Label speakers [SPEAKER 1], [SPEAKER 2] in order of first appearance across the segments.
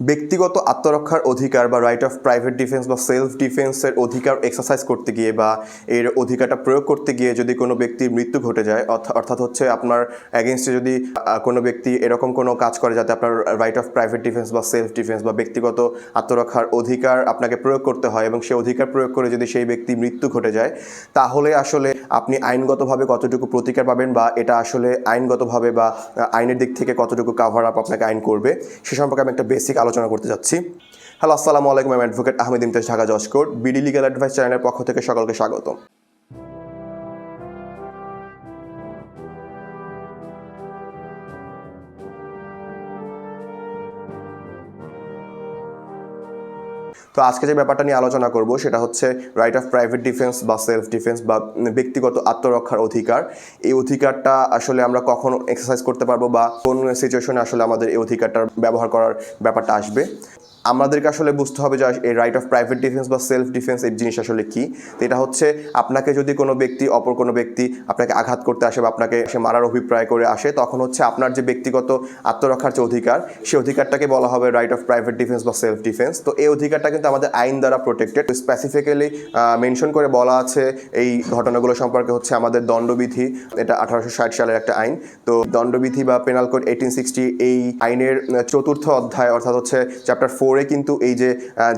[SPEAKER 1] ব্যক্তিগত আত্মরক্ষার অধিকার বা রাইট অফ প্রাইভেট ডিফেন্স বা সেলফ ডিফেন্সের অধিকার এক্সারসাইজ করতে গিয়ে বা এর অধিকারটা প্রয়োগ করতে গিয়ে যদি কোনো ব্যক্তির মৃত্যু ঘটে যায় অর্থাৎ হচ্ছে আপনার অ্যাগেনস্টে যদি কোনো ব্যক্তি এরকম কোনো কাজ করে যাতে আপনার রাইট অফ প্রাইভেট ডিফেন্স বা সেলফ ডিফেন্স বা ব্যক্তিগত আত্মরক্ষার অধিকার আপনাকে প্রয়োগ করতে হয় এবং সেই অধিকার প্রয়োগ করে যদি সেই ব্যক্তি মৃত্যু ঘটে যায়, তাহলে আসলে আপনি আইনগতভাবে কতটুকু প্রতিকার পাবেন বা এটা আসলে আইনগতভাবে বা আইনের দিক থেকে কতটুকু কাভার আপ আপনাকে আইন করবে, সে সম্পর্কে আমি একটা বেসিক আলোচনা করতে যাচ্ছি। হ্যালো, আসসালামু আলাইকুম, আমি অ্যাডভোকেট আহমেদ ইমতাজ ঢাকা জজ কোর্ট, বিডি লিগাল অ্যাডভাইস চ্যানেলের পক্ষ থেকে সকলকে স্বাগত তো আজকে যে ব্যাপারটা নিয়ে আলোচনা করব সেটা হচ্ছে রাইট অফ প্রাইভেট ডিফেন্স বা সেলফ ডিফেন্স বা ব্যক্তিগত আত্মরক্ষার অধিকার। এই অধিকারটা আসলে আমরা কখন এক্সারসাইজ করতে পারব বা কোন সিচুয়েশনে আসলে আমাদের এই অধিকারটার ব্যবহার করার ব্যাপারটা আসবে। আমাদেরকে আসলে বুঝতে হবে যে এই রাইট অফ প্রাইভেট ডিফেন্স বা সেলফ ডিফেন্স এই জিনিস আসলে কি। তো এটা হচ্ছে আপনাকে যদি কোনো ব্যক্তি, অপর কোনো ব্যক্তি আপনাকে আঘাত করতে আসে বা আপনাকে সে মারার অভিপ্রায় করে আসে, তখন হচ্ছে আপনার যে ব্যক্তিগত আত্মরক্ষার যে অধিকার সেই অধিকারটাকে বলা হবে রাইট অফ প্রাইভেট ডিফেন্স বা সেলফ ডিফেন্স তো এই অধিকারটা কিন্তু আমাদের আইন দ্বারা প্রোটেক্টেড স্পেসিফিক্যালি মেনশন করে বলা আছে এই ঘটনাগুলো সম্পর্কে হচ্ছে আমাদের দণ্ডবিধি। এটা আঠারোশো ষাট সালের একটা আইন। তো দণ্ডবিধি বা পেনাল কোড এইটিন সিক্সটি এই আইনের চতুর্থ অধ্যায়, অর্থাৎ হচ্ছে চ্যাপ্টার ফোরে কিন্তু এই যে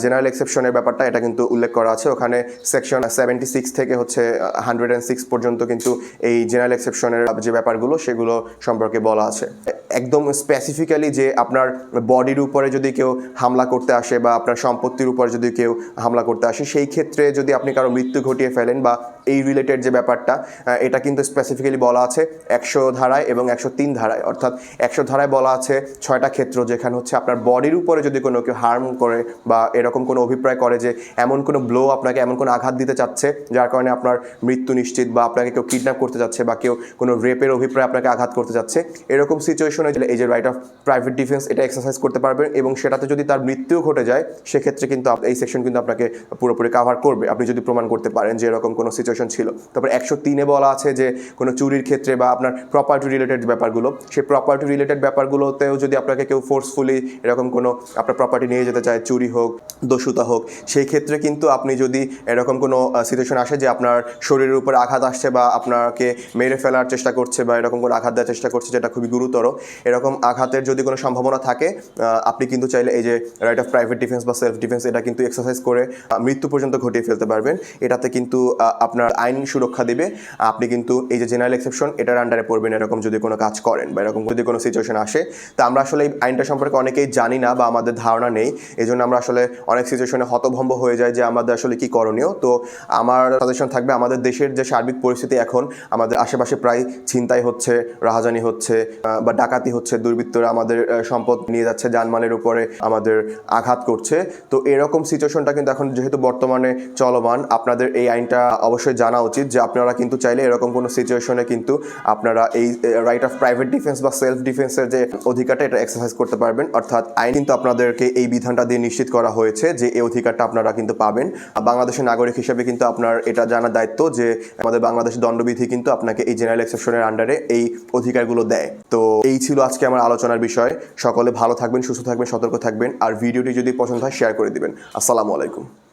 [SPEAKER 1] জেনারেল এক্সেপশনের ব্যাপারটা, এটা কিন্তু উল্লেখ করা আছে। ওখানে সেকশন সেভেন্টি সিক্স থেকে হচ্ছে হান্ড্রেড অ্যান্ড সিক্স পর্যন্ত কিন্তু এই জেনারেল এক্সেপশনের যে ব্যাপারগুলো, সেগুলো সম্পর্কে বলা আছে। একদম স্পেসিফিক্যালি যে আপনার বডির উপরে যদি কেউ হামলা করতে আসে বা আপনার সম্পত্তির উপর যদি কেউ হামলা করতে আসে, সেই ক্ষেত্রে যদি আপনি কারও মৃত্যু ঘটিয়ে ফেলেন বা এই রিলেটেড যে ব্যাপারটা এটা কিন্তু স্পেসিফিক্যালি বলা আছে একশো ধারায় এবং একশো তিন ধারায়। অর্থাৎ একশো ধারায় বলা আছে ছয়টা ক্ষেত্র যেখানে হচ্ছে আপনার বডির উপরে যদি কোনো কেউ হার্ম করে বা এরকম কোনো অভিপ্রায় করে যে এমন কোনো ব্লো আপনাকে এমন কোনো আঘাত দিতে চাচ্ছে, যার কারণে আপনার মৃত্যু নিশ্চিত বা আপনাকে কেউ কিডন্যাপ করতে যাচ্ছে বা কেউ কোনো রেপের অভিপ্রায় আপনাকে আঘাত করতে যাচ্ছে, এরকম সিচুয়েশনে এই যে রাইট অফ প্রাইভেট ডিফেন্স এটা এক্সারসাইজ করতে পারবেন এবং সেটাতে যদি তার মৃত্যুও ঘটে যায়, সেক্ষেত্রে কিন্তু এই সেকশন কিন্তু আপনাকে পুরোপুরি কাভার করবে। আপনি যদি প্রমাণ করতে পারেন যে এরকম কোনো সিচুয়েশন ছিল। তারপর একশো তিনে বলা আছে যে কোনো চুরির ক্ষেত্রে বা আপনার প্রপার্টি রিলেটেড ব্যাপারগুলো সেই প্রপার্টি রিলেটেড ব্যাপারগুলোতেও যদি আপনাকে কেউ ফোর্সফুলি এরকম কোনো আপনার প্রপার্টি নিয়ে যেতে চায় চুরি হোক দস্যুতা হোক সেই ক্ষেত্রে কিন্তু আপনি যদি এরকম কোনো সিচুয়েশন আসে যে আপনার শরীরের উপর আঘাত আসছে বা আপনাকে মেরে ফেলার চেষ্টা করছে বা এরকম কোনো আঘাত দেওয়ার চেষ্টা করছে যেটা খুবই গুরুতর এরকম আঘাতের যদি কোনো সম্ভাবনা থাকে আপনি কিন্তু চাইলে এই যে রাইট অফ প্রাইভেট ডিফেন্স বা সেলফ ডিফেন্স এটা কিন্তু এক্সারসাইজ করে মৃত্যু পর্যন্ত ঘটিয়ে ফেলতে পারবেন। এটাতে কিন্তু আহ, আপনার আইন সুরক্ষা দেবে। আপনি কিন্তু এই যে জেনারেল এক্সেপশন এটার আন্ডারে পড়বেন এরকম যদি কোনো কাজ করেন বা এরকম যদি কোনো সিচুয়েশন আসে। তা আমরা আসলে এই আইনটা সম্পর্কে অনেকেই জানি না বা আমাদের ধারণা নেই। এই জন্য আমরা আসলে অনেক সিচুয়েশনে হতভম্ব হয়ে যায় যে আমাদের আসলে কি করণীয়। তো আমার সাজেশন থাকবে, আমাদের দেশের যে সার্বিক পরিস্থিতি এখন, আমাদের আশেপাশে প্রায় ছিনতাই হচ্ছে, রাহাজানি হচ্ছে বা ডাকাতি হচ্ছে, দুর্বৃত্তরা আমাদের সম্পদ নিয়ে যাচ্ছে, যানমালের উপরে আমাদের আঘাত করছে। তো এরকম সিচুয়েশনটা কিন্তু এখন যেহেতু বর্তমানে চলমান, আপনাদের এই আইনটা অবশ্যই জানা উচিত যে আপনারা কিন্তু চাইলে এরকম কোনো সিচুয়েশনে কিন্তু আপনারা এই রাইট অফ প্রাইভেট ডিফেন্স বা সেলফ ডিফেন্সের যে অধিকারটা, এটা এক্সারসাইজ করতে পারবেন। অর্থাৎ আইন কিন্তু আপনাদেরকে এই বিধানটা দিয়ে নিশ্চিত করা হয়েছে যে এই অধিকারটা আপনারা কিন্তু পাবেন। বাংলাদেশের নাগরিক হিসেবে কিন্তু আপনার এটা জানার দায়িত্ব যে আমাদের বাংলাদেশের দণ্ডবিধি কিন্তু আপনাকে এই জেনারেল এক্সেপশনের আন্ডারে এই অধিকারগুলো দেয়। তো এই ছিল আজকে আমার আলোচনার বিষয়। সকলে ভালো থাকবেন, সুস্থ থাকবেন, সতর্ক থাকবেন। আর ভিডিওটি যদি পছন্দ হয় শেয়ার করে দিবেন। আসসালামু আলাইকুম।